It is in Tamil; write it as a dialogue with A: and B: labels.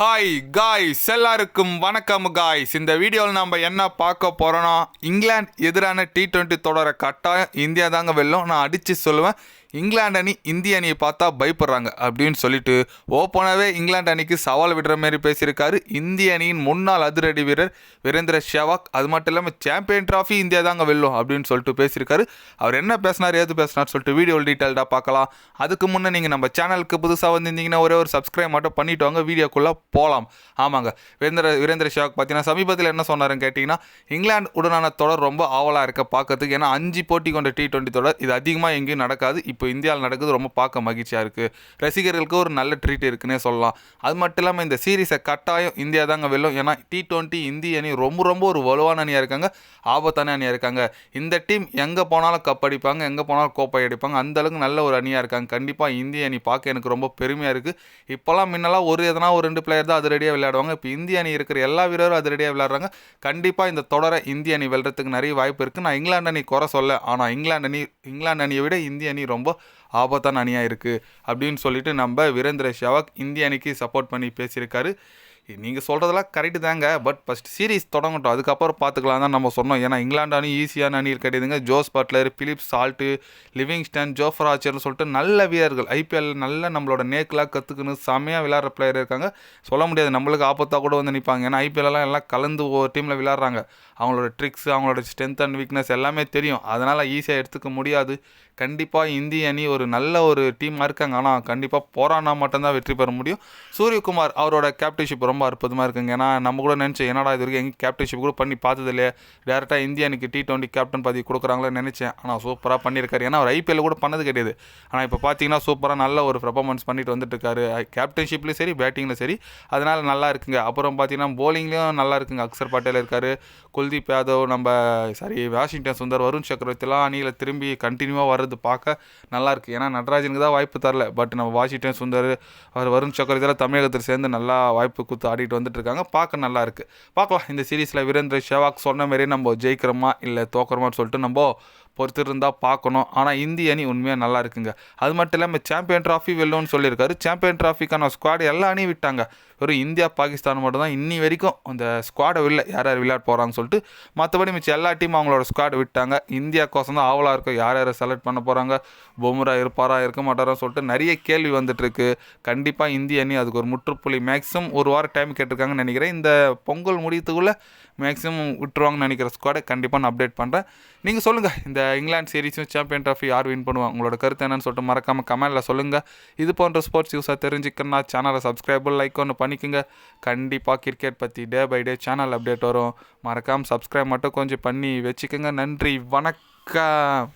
A: ஹாய் காய்ஸ் எல்லாருக்கும் வணக்கம் காய்ஸ் இந்த வீடியோவில் நம்ம என்ன பார்க்க போகிறோன்னா இங்கிலாந்து எதிரான டி ட்வெண்ட்டி தொடரை கட்டாயம் இந்தியா தாங்க வெல்லும். நான் அடித்து சொல்லுவேன். இங்கிலாந்து அணி இந்திய அணியை பார்த்தா பயப்படுறாங்க அப்படின்னு சொல்லிட்டு ஓப்பனாகவே இங்கிலாந்து அணிக்கு சவால் விடுற மாதிரி பேசியிருக்காரு. இந்திய அணியின் முன்னாள் அதிரடி வீரர் வீரேந்திர ஷெவாக். அது மட்டும் இல்லாமல் சாம்பியன் ட்ராஃபி இந்தியா தாங்க வெல்லும் அப்படின்னு சொல்லிட்டு பேசியிருக்காரு. அவர் என்ன பேசினார் ஏது பேசினார் சொல்லிட்டு வீடியோ டீட்டெயில்டாக பார்க்கலாம். அதுக்கு முன்னே நீங்கள் நம்ம சேனலுக்கு புதுசாக வந்திருந்தீங்கன்னா ஒரே ஒரு சப்ஸ்கிரைப் மட்டும் பண்ணிட்டு வாங்க வீடியோக்குள்ளே போகலாம் ஆமாங்க வீரேந்திர வீரேந்திர ஷேவாக் பார்த்தீங்கன்னா சமீபத்தில் என்ன சொன்னாருன்னு கேட்டிங்கன்னா இங்கிலாந்து உடனான தொடர் ரொம்ப ஆவலாக இருக்க பார்க்கறதுக்கு ஏன்னா அஞ்சு போட்டி கொண்ட டி டுவெண்ட்டி தொடர் இது அதிகமாக எங்கேயும் நடக்காது. இப்போ இப்போ இந்தியாவில் நடக்குது ரொம்ப பார்க்க மகிழ்ச்சியாக இருக்குது ரசிகர்களுக்கு ஒரு நல்ல ட்ரீட் இருக்குன்னே சொல்லலாம். அது மட்டும் இல்லாமல் இந்த சீரீஸை கட்டாயம் இந்தியா தாங்க வெல்லும். ஏன்னா டி டுவெண்ட்டி இந்திய அணி ரொம்ப ரொம்ப ஒரு வலுவான அணியாக இருக்காங்க. ஆபத்தான அணியாக இருக்காங்க. இந்த டீம் எங்கே போனாலும் கப் அடிப்பாங்க. எங்கே போனாலும் கோப்பை அடிப்பாங்க. அந்த அளவுக்கு நல்ல ஒரு அணியாக இருக்காங்க. கண்டிப்பாக இந்திய அணி பார்க்க எனக்கு ரொம்ப பெருமையாக இருக்குது இப்போல்லாம் முன்னெல்லாம் ஒரு எதனா ஒரு ரெண்டு பிளேயர் தான் அதிரடியாக விளையாடுவாங்க. இப்போ இந்திய அணி இருக்கிற எல்லா வீரரும் அதிரடியாக விளையாடுறாங்க. கண்டிப்பாக இந்த தொடரை இந்திய அணி வெல்றதுக்கு நிறைய வாய்ப்பு இருக்குது நான் இங்கிலாந்து அணி குறை சொல்ல. ஆனால் இங்கிலாந்து அணி இங்கிலாந்து அணியை விட இந்திய அணி ரொம்ப ஆபத்தான அணியாக இருக்குது அப்படின்னு சொல்லிட்டு நம்ம வீரேந்திர சேவாக் இந்திய அணிக்கு சப்போர்ட் பண்ணி பேசியிருக்காரு. நீங்கள் சொல்கிறதெல்லாம் கரெக்டு தாங்க. பட் ஃபஸ்ட் சீரிஸ் தொடங்கட்டும். அதுக்கப்புறம் பார்த்துக்கலாம் தான் நம்ம சொன்னோம். ஏன்னா இங்கிலாந்து அணி ஈஸியான அணி கிடையாதுங்க. Jos Buttler Philip Salt Livingstone Jofra ஆச்சர்னு சொல்லிட்டு நல்ல வீரர்கள். ஐபிஎல் நல்ல நம்மளோட நேக்கெலாம் கற்றுக்குன்னு செம்மையாக விளையாடுற பிளேயர் இருக்காங்க. சொல்ல முடியாது. நம்மளுக்கு ஆபத்தாக கூட வந்து நிற்பாங்க ஏன்னா ஐபிஎல்லாம் எல்லாம் கலந்து ஒரு டீமில் விளையாடுறாங்க. அவங்களோட ட்ரிக்ஸ் அவங்களோட ஸ்ட்ரென்த் அண்ட் வீக்னஸ் எல்லாமே தெரியும். அதனால் ஈஸியாக எடுத்துக்க முடியாது. கண்டிப்பாக இந்திய அணி ஒரு நல்ல ஒரு டீமாக இருக்காங்க. ஆனால் கண்டிப்பாக போராடினா மட்டும்தான் வெற்றி பெற முடியும். சூரியகுமார் அவரோட கேப்டன்ஷிப் ரொம்ப அற்புதமாக இருக்குங்க. ஏன்னா நம்ம கூட நினச்சேன் என்னடா இது வரைக்கும் எங்கே கேப்டன்ஷிப் கூட பண்ணி பார்த்தது இல்லையே டேரெக்டாக இந்திய அணிக்கு டி டுவெண்ட்டி கேப்டன் பதவி கொடுக்குறாங்களே நினச்சேன். ஆனால் சூப்பராக பண்ணியிருக்காரு. ஏன்னா அவர் ஐபிஎல் கூட பண்ணது கிடையாது. ஆனால் இப்போ பார்த்தீங்கன்னா சூப்பராக நல்ல ஒரு பர்ஃபார்மன்ஸ் பண்ணிட்டு வந்துட்டு இருக்காரு கேப்டன்ஷிப்லேயும் சரி பேட்டிங்கில் சரி. அதனால் நல்லா இருக்குங்க. அப்புறம் பார்த்தீங்கன்னா போலிங்லேயும் நல்லா இருக்குங்க. அக்சர் பட்டேல் இருக்கார். குல்தீப் யாதவ் நம்ம சாரி வாஷிங்டன் சுந்தர் வருண் சக்கரவர்த்திலாம் அணியில் திரும்பி கண்டினியூவாக வர்றது பார்க்க நல்லாயிருக்கு ஏன்னா நடராஜனுக்கு தான் வாய்ப்பு தரல. பட் நம்ம வாஷிங்டன் சுந்தர் அவர் வருண் சக்கரவர்த்தியெல்லாம் தமிழகத்தில் சேர்ந்து நல்லா வாய்ப்பு கொடுத்து ஆடிட்டு வந்துட்டு இருக்காங்க பார்க்க நல்லா இருக்கு பார்க்கலாம். இந்த சீரீஸில் வீரேந்திர சேவாக் சொன்ன மாதிரியே நம்ம ஜெயிக்கிறோமா இல்லை தோக்குறோமான்னு சொல்லிட்டு நம்ம பொறுத்து இருந்தால் பார்க்கணும். ஆனால் இந்திய அணி உண்மையாக நல்லா இருக்குங்க. அது மட்டும் இல்லாமல் சாம்பியன் ட்ராஃபி வெல்லும்னு சொல்லியிருக்காரு. சாம்பியன் ட்ராஃபிக்கான ஸ்குவாடு எல்லா அணியும் விட்டாங்க. வெறும் இந்தியா பாகிஸ்தான் மட்டும் தான் இன்னி வரைக்கும் அந்த ஸ்குவாடை இல்லை யார் யார் விளையாட போகிறாங்கன்னு சொல்லிட்டு மற்றபடி மிச்சம் எல்லா டீமும் அவங்களோட ஸ்குவாடு விட்டாங்க. இந்தியாக்கோசம் தான் ஆவலாக இருக்கும் யார் யாரை செலக்ட் பண்ண போகிறாங்க பொம்ரா இருப்பாரா இருக்க மாட்டாரான்னு சொல்லிட்டு நிறைய கேள்வி வந்துட்டுருக்கு கண்டிப்பாக இந்திய அணி அதுக்கு ஒரு முற்றுப்புள்ளி. மேக்ஸிமம் ஒரு வாரம் டைம் கேட்டிருக்காங்கன்னு நினைக்கிறேன். இந்த பொங்கல் முடியத்துக்குள்ளே மேக்ஸிமம் விட்டுருவாங்கன்னு நினைக்கிற ஸ்குவாடை கண்டிப்பாக நான் அப்டேட் பண்ணுறேன் நீங்கள் சொல்லுங்கள் இந்த இந்த இங்கிலாந்து சீரீஸும் சாம்பியன் ட்ராஃபி யார் வின் பண்ணுவாங்க? உங்களோட கருத்து என்னன்னு சொல்லிட்டு மறக்காமல் கமெண்டில் சொல்லுங்கள் இது போன்ற ஸ்போர்ட்ஸ் யூஸாக தெரிஞ்சுக்கணும்னா சேனலை சப்ஸ்கிரைபர் லைக் ஒன்று பண்ணிக்கோங்க. கண்டிப்பாக கிரிக்கெட் பற்றி day by day channel update வரும். மறக்காமல் சப்ஸ்கிரைப் மட்டும் கொஞ்சம் பண்ணி வச்சுக்கோங்க. நன்றி. வணக்கம்.